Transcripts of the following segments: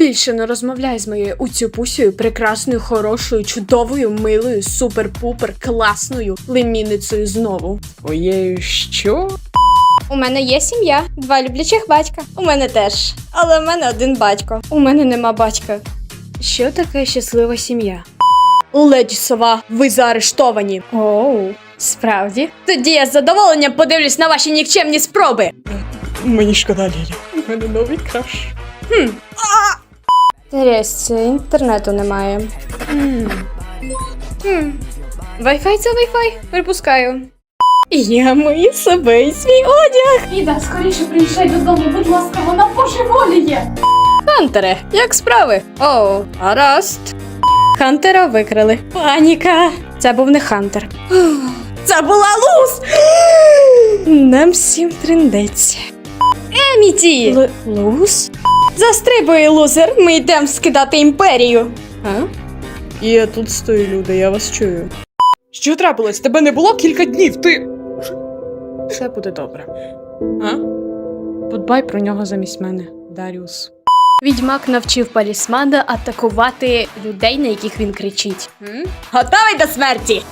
Більше не розмовляй з моєю уцюпусею, прекрасною, хорошою, чудовою, милою, супер-пупер, класною лемінницею знову. Твоєю що? У мене є сім'я, два люблячих батька. У мене теж. Але в мене один батько. У мене нема батька. Що таке щаслива сім'я? Леді сова, ви заарештовані. Оу, справді? Тоді я з задоволенням подивлюсь на ваші нікчемні спроби. Мені шкода, Лілі. У мене новий краш. Трясся, інтернету немає. Wi-Fi це Wi-Fi, припускаю. Я мию себе і свій одяг. Іда, скоріше приїжджай додому, будь ласка, вона божеволіє. Хантере, як справи? Оу, гаразд. Хантера викрили. Паніка. Це був не Хантер. Це була луз! Нам всім триндець. Еміті! Л- луз? Застрибує лузер, ми йдемо скидати імперію. А? Я тут стою, люди, я вас чую. Що трапилось? Тебе не було кілька днів, ти. Все буде добре. А? Подбай про нього замість мене, Даріус. Відьмак навчив палісмада атакувати людей, на яких він кричить. Готовий до смерті?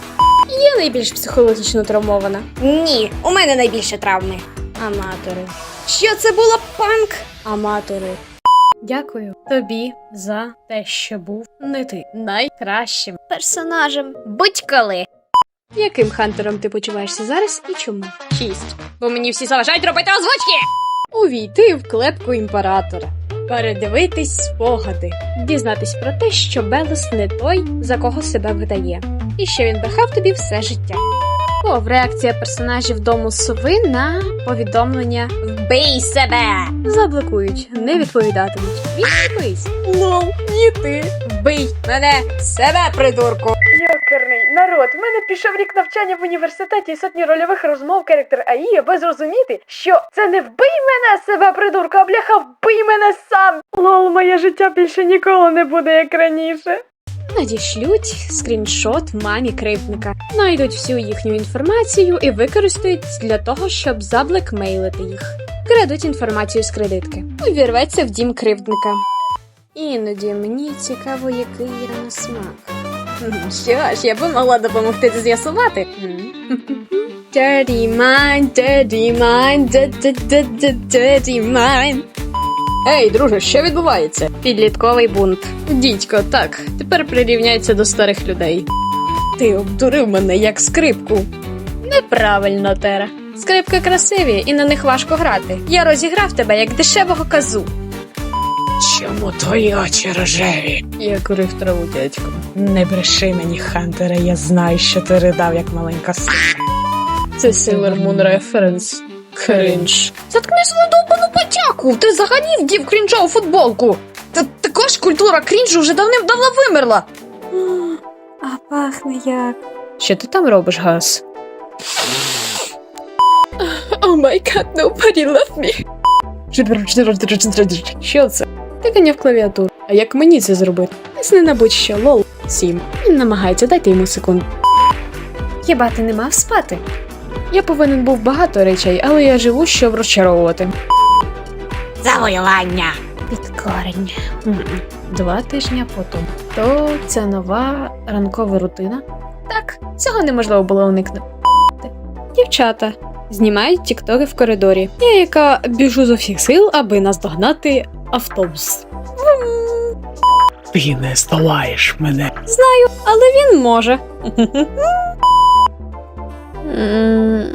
Я найбільш психологічно травмована. Ні, у мене найбільше травми. Аматори. Що це було панк? Аматори. Дякую тобі за те, що був не ти найкращим. Персонажем. Будь-коли. Яким хантером ти почуваєшся зараз і чому? Шість. Бо мені всі заважають робити озвучки. Увійти в клепку імператора. Передивитись спогади, дізнатись про те, що Белос не той, за кого себе видає, і що він брехав тобі все життя. О, реакція персонажів дому сови на повідомлення Бий себе! заблокують, не відповідатимуть. Відчепись. Лол, ні ти. Вбий мене себе, придурку. Йокерний народ, в мене пішов рік навчання в університеті і сотні рольових розмов характер АІ, аби зрозуміти, що це не вбий мене себе, придурка, а бляха, вбий мене сам. Лол, моє життя більше ніколи не буде як раніше. Надішлють скріншот мамі кривдника, знайдуть всю їхню інформацію і використають для того, щоб заблекмейлити їх. Крадуть інформацію з кредитки. Увірветься в дім кривдника. Іноді мені цікаво, який я на смак. Що ж, я би могла допомогти з'ясувати. Dirty mind, dirty mind, dirty mind. Ей, друже, що відбувається? Підлітковий бунт. Дідько, так, тепер прирівняється до старих людей. Ти обдурив мене як скрипку. Неправильно, Тера. Скрипки красиві і на них важко грати. Я розіграв тебе як дешевого казу. Чому твої очі рожеві? Я курив траву, дядько. Не бреши мені, Хантере, я знаю, що ти ридав, як маленька сина. Це Sailor Moon референс. Кринж. Заткни свою довбану! Ти взагалі вдів крінжову футболку! Та також культура крінжу вже давним-давно вимерла. А пахне як. Що ти там робиш, Гас? О май гад, nobody love me. Що це? Тикання в клавіатуру. А як мені це зробити? Тисни на будь-що, лол. Сім. Він намагається дайте йому секунду. Хіба ти не мав спати? Я повинен був багато речей, але я живу, щоб розчаровувати. Завоювання. Підкорення. М-м. Два тижні потім. То це нова ранкова рутина? Так, цього неможливо було уникнути. Дівчата знімають тіктоки в коридорі. Я, яка біжу з усіх сил, аби наздогнати автобус. Ти не здолаєш мене. Знаю, Але він може. М.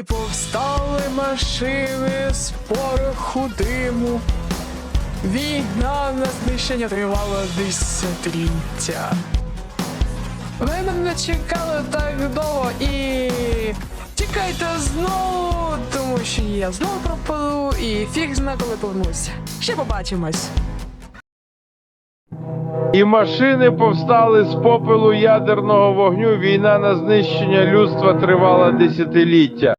І повстали машини з пороху диму. Війна на знищення тривала десятиліття. Ви мене чекали так довго і чекайте знову, тому що я знову пропаду і фіг зна коли повернуся. Ще побачимось. І машини повстали з попелу ядерного вогню. Війна на знищення людства тривала десятиліття.